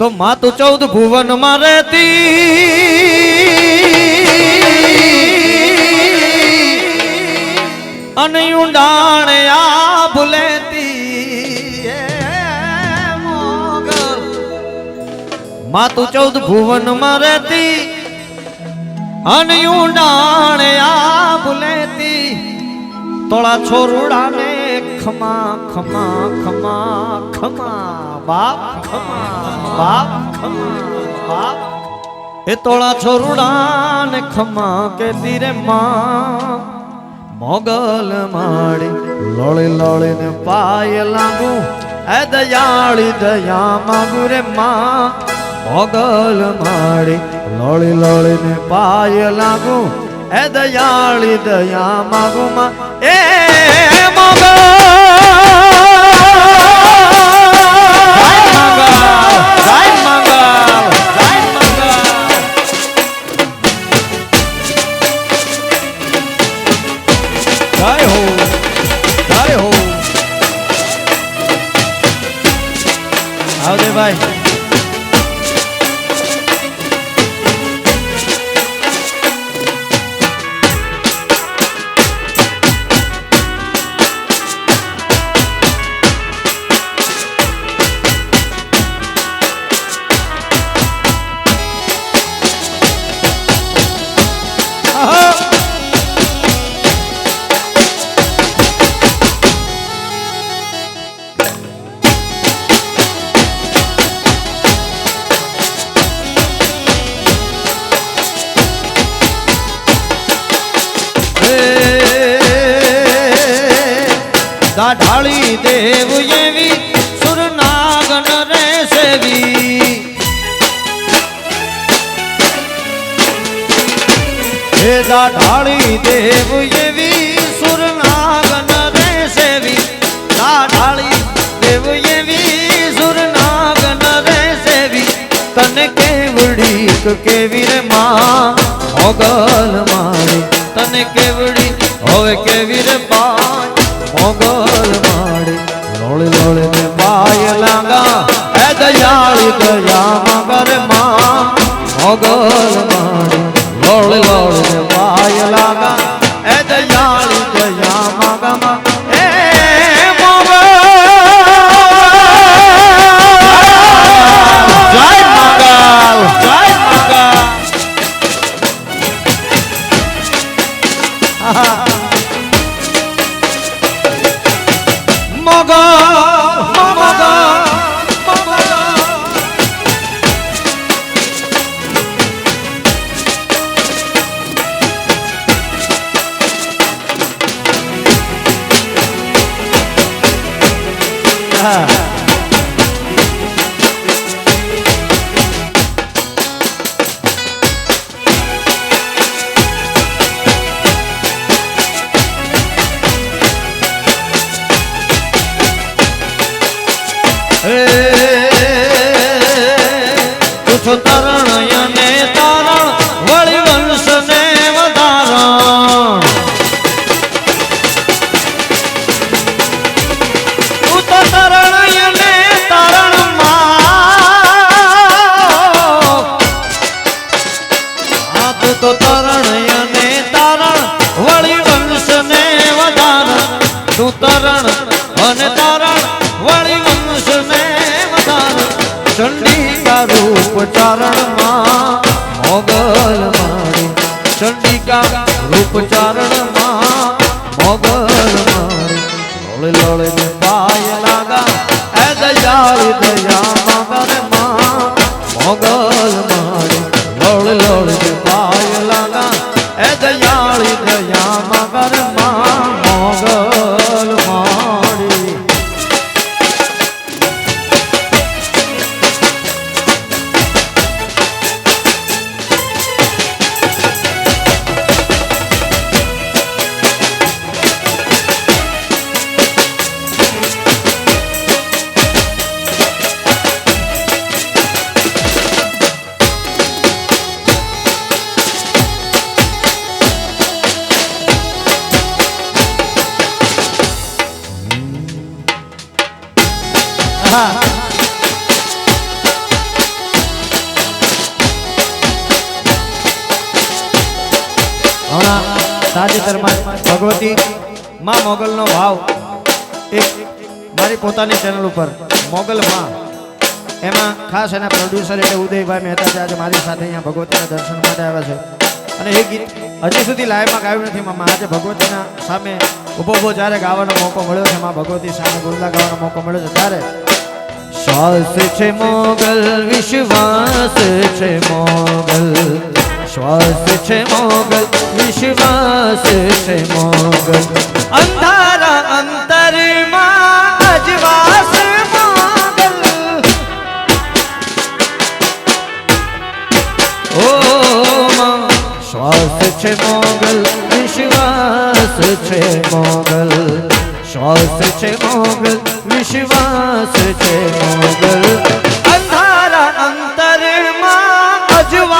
તો માતું ચૌદ ભુવનમાં રહેતી અને ઊંડાણ આ ભૂલેતી માં તું ચૌદ ભુવનમાં રહેતી અને ઊંડાણ આ ભૂલેતી તોળા છોરુડાને ખમા ખમા ખમા ખમા, બાપ ખમા બાપ ખમા, બાપ. એ તોળા છોરુડાને ખમા કે ધીરે માં. મોગલ માડી લોળી લોળીને પાય લાગુ. એ દયાળી દયા માગુ રે માં. મોગલ માડી લોળી લોળીને પાય લાગુ. એ દયાળી દયા માગુ માં એ મોગલ દાઢાળી દેવ એવી સુરનાગન રે સેવી. હે દાઢાળી દેવ એવી સુરનાગન રે સેવી. દાઢાળી દેવ એવી સુરનાગન રે સેવી. તને કેવડી કેવી રે માં? મોગલ મારી. તને કેવડી હવે કેવી રે પાય મોગલ લોળી લોળી ને પાય લાગા. એ દયાળી દયા મગરમાં મોગલ મારી લોળી લોળી મગા ચંડિકા રૂપ ચારણમાં મોગલ મારી ચંડિકા રૂપ ચારણમાં મોગલ મારી લોળે લોળે ને પાય લાગા, એ દયાળી દયા મગરમાં મોગલ મારી લોળે લોળે ને દયા મગરમાં હમણાં તાજેતરમાં ભગવતી માં મોગલનો ભાવ એક મારી પોતાની ચેનલ ઉપર મોગલ માં. એમાં ખાસ એના પ્રોડ્યુસર એટલે ઉદયભાઈ મહેતા આજે મારી સાથે અહીંયા ભગવતીના દર્શન માટે આવ્યા છે. અને એ ગીત હજી સુધી લાઈવમાં ગાયું નથી મામા. આજે ભગવતીના સામે ઊભો ઊભો જ્યારે ગાવાનો મોકો મળ્યો છે માં ભગવતી સામે ગુરલા ગાવાનો મોકો મળ્યો છે. ત્યારે શ્વાસ છે મોગલ, વિશ્વાસ છે મોગલ. શ્વાસ છે મોગલ, વિશ્વાસ છે મોગલ. અંધારા અંતરમાં અજવાસ મોગલ. ઓ શ્વાસ છે મોગલ, વિશ્વાસ છે મોગલ. શ્વાસ છે મોગલ, વિશ્વાસ છે મોગલ. અંધારા અંતરમાં અજવાળું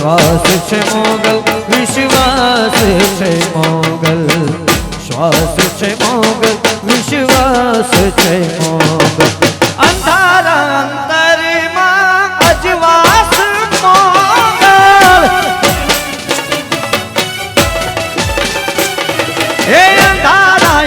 શ્વાસ છે મોગલ, વિશ્વાસ છે મોગલ. શ્વાસ છે મોગલ, વિશ્વાસ છે મોગલ. અંધારા અંતરમાં અજવાસ મોગલ. હે અંધારા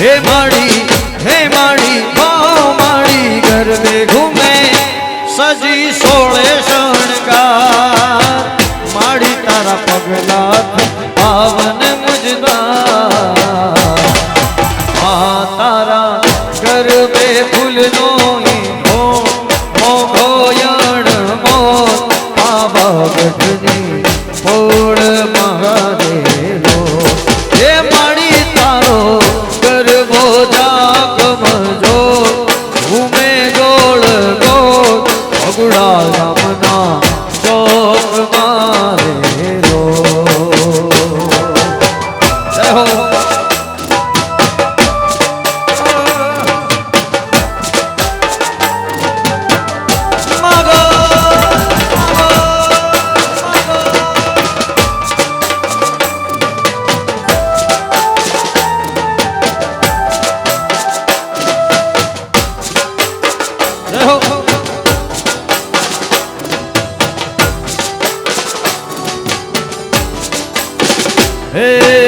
હે માડી હે માડી ભાવ માડી ગરબે ઘૂમે, સજી સોળે શણગાર. માડી તારા પગલા પાવન Ei!